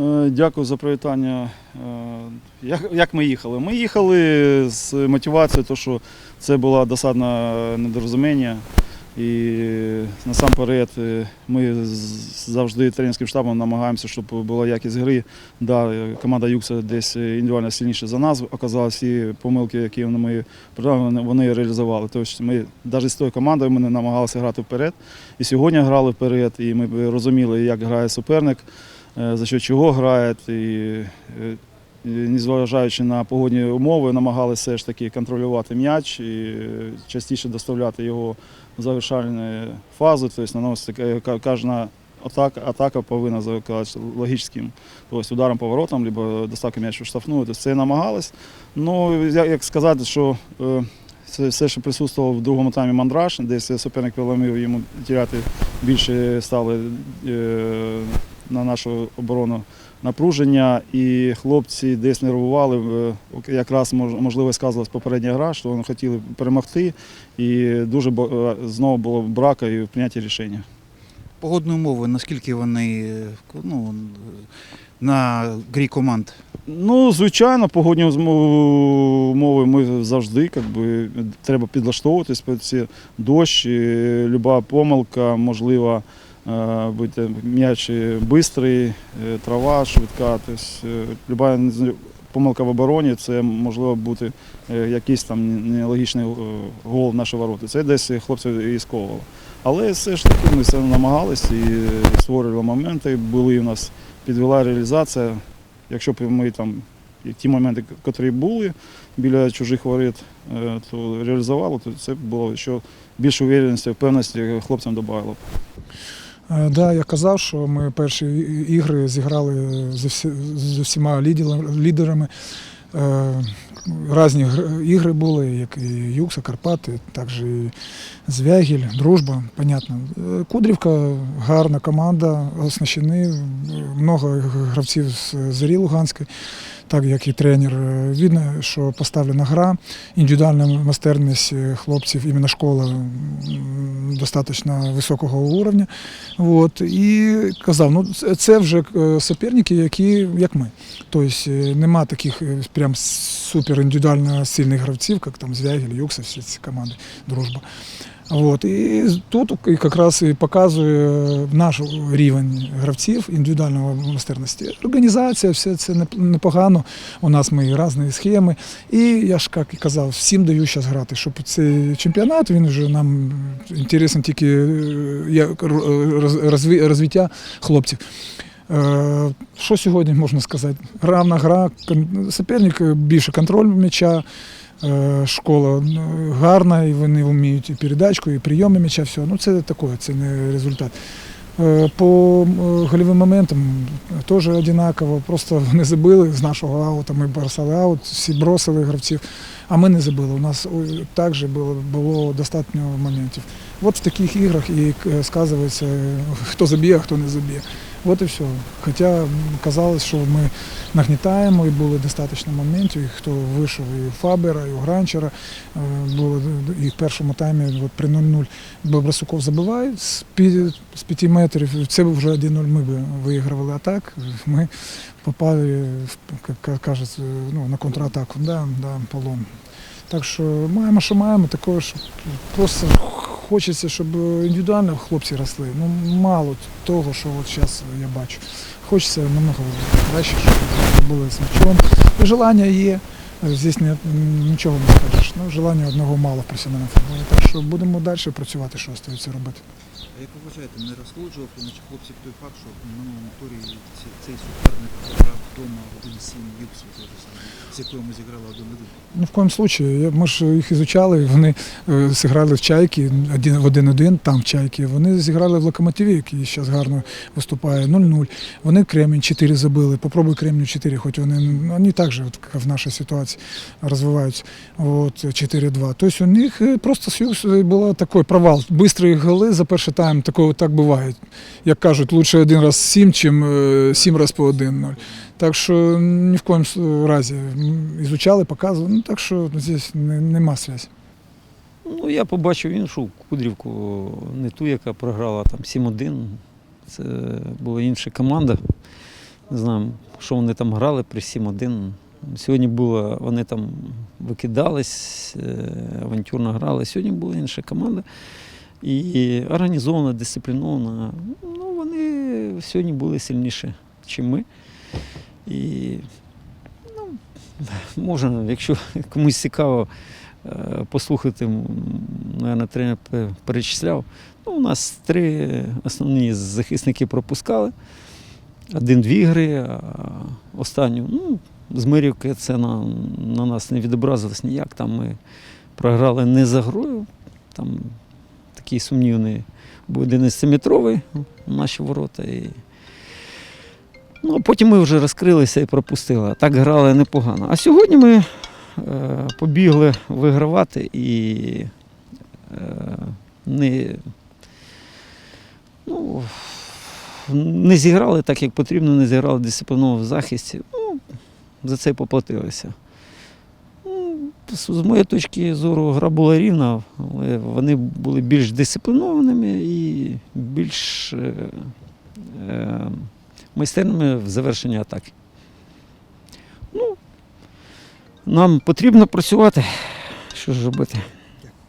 Е, Дякую за привітання. Е, Як, ми їхали? Ми їхали з мотивацією, того, що це було досадне недорозуміння. І насамперед е, ми завжди тренерським штабом намагаємося, щоб була якість гри. Да, команда Юкса десь індивідуально сильніше за нас оказалась всі помилки, які ми приймали, вони- реалізували. Тобто ми навіть з тою командою ми не намагалися грати вперед. І сьогодні грали вперед, і ми розуміли, як грає суперник, за що чого грає. І, е, незважаючи на погодні умови, намагалися все ж таки контролювати м'яч і е, частіше доставляти його в завершальну фазу, тобто наносити е, кожна атака, атака повинна завершатися логічним тобто ударом поворотом, або доставкою м'яча в штрафну. Тобто це намагались. Ну, як сказати, що е, це все, що присутствувало в другому таймі мандраж, десь суперник переломив йому тіряти більше стали е, на нашу оборону напруження, і хлопці десь нервували. Е, Якраз можливо сказалась попередня гра, що вони хотіли перемогти, і дуже е, знову було брака і в прийнятті рішення. Погодні умови, наскільки вони е, ну, на грі команд? Ну, звичайно, погодні умови ми завжди би, треба підлаштовуватись під ці дощ, і люба помилка, можливо, е, бути м'яч швидкий, е, трава швидка. Тобто, е, люба помилка в обороні це можливо бути якийсь там нелогічний гол в наші ворота. Це десь хлопців і сковувало. Але все ж таки ми все намагалися і створювали моменти. Були у нас підвела реалізація. Якщо б ми там ті моменти, які були біля чужих воріт, то реалізували, то це було ще більше впевненості хлопцям додавало. Б. Е, Да, я казав, що ми перші ігри зіграли з, усіма лідерами. Е, Різні гр- ігри були, як і Юкса, Карпати, також і Звягіль, Дружба, понятно. Е, Кудрівка гарна команда, оснащені, много гравців з Зорі Луганської, так як і тренер. Видно, що поставлена гра, індивідуальна майстерність хлопців, іменно школа достатньо високого уровня. От, і казав, ну це- це вже е, суперники, які як ми. Тобто е, нема таких е, прям супер індивідуально сильних гравців, як там Звягель, Юкса, всі ці команди, дружба. От, і тут якраз і показує наш рівень гравців індивідуальної майстерності. Організація, все це непогано. У нас ми різні схеми. І я ж як і казав, всім даю зараз грати, щоб цей чемпіонат він вже нам інтересен тільки е, розві- розвиття хлопців. Е, Що сьогодні можна сказати? Равна гра, суперник е, більше контроль м'яча, е, школа е, гарна, і вони вміють і передачку, і прийоми м'яча, все. Ну це таке, це не результат. Е, По голівим гольовим моментам теж однаково, просто вони забили з нашого аута, ми бросали аут, всі бросили гравців, а ми не забили. У нас також було, було достатньо моментів. От в таких іграх і е, сказується, е, хто заб'є, а хто не заб'є. От і все. Хоча казалось, що ми нагнітаємо і було достатньо моментів, і хто вийшов і у Фабера, і у Гранчера. Е, Було і в першому таймі от при 0-0 Брасуков забиває з 5 метрів. Це вже 1-0 ми виігрували. А так ми попали, як кажуть, ну, на контратаку. Да, да, полон. Так що маємо, що маємо, також просто хочеться, щоб індивідуально хлопці росли. Ну, мало того, що от зараз я бачу. Хочеться намного краще, щоб були з м'ячом. І Желання є. Не, нічого не скажеш. Ну, желання одного мало в професіональному футболі. Так що будемо далі працювати, що остається робити. А як ви вважаєте, не розхолоджував наших хлопців той факт, що в минулому турі цей суперник грав вдома 1-7 Юксу, той же самий, з якою ми зіграли 1-1? Ні в коєму случае. Ми ж їх ізучали, вони е, зіграли в чайки в 1-1, там в чайки. Вони зіграли в локомотиві, який зараз гарно виступає 0-0. Вони Кремінь 4 забили. Попробуй Кремню 4, хоч вони, вони от, як в нашій ситуації, розвиваються. От, 4-2. Тобто у них е, просто з Юксу був такий провал. Бистрі голи за перший тайм, такого так буває. Як кажуть, лучше один раз 7, чим е, 7 раз по 1-0. Так що ні в коєму разі ізучали, показували. Ну так що здесь не, нема зв'язку. Ну, я побачив іншу Кудрівку, не ту, яка програла там 7-1. Це була інша команда. Не знаю, що вони там грали при 7-1. Сьогодні було, вони там викидались, е, авантюрно грали. Сьогодні була інша команда. І організована, дисциплінована. Ну, вони сьогодні були сильніші, ніж ми. І ну, можна, якщо комусь цікаво е, послухати, м, наверное, тренер перечисляв. Ну, у нас три основні захисники пропускали. Один-дві гри, а останню. Ну, з Мирівки це на, на нас не відобразилось ніяк. Там ми програли не за грою. Там такий сумнівний був 11-метровий наші ворота. І... Ну, потім ми вже розкрилися і пропустили. Так грали непогано. А сьогодні ми е, побігли вигравати і е, не, ну, не зіграли так, як потрібно, не зіграли дисципліново захисті. Ну, за це поплатилися. З моєї точки зору, гра була рівна, але вони були більш дисциплінованими і більш е, е, майстерними в завершенні атаки. Ну, нам потрібно працювати. Що ж робити?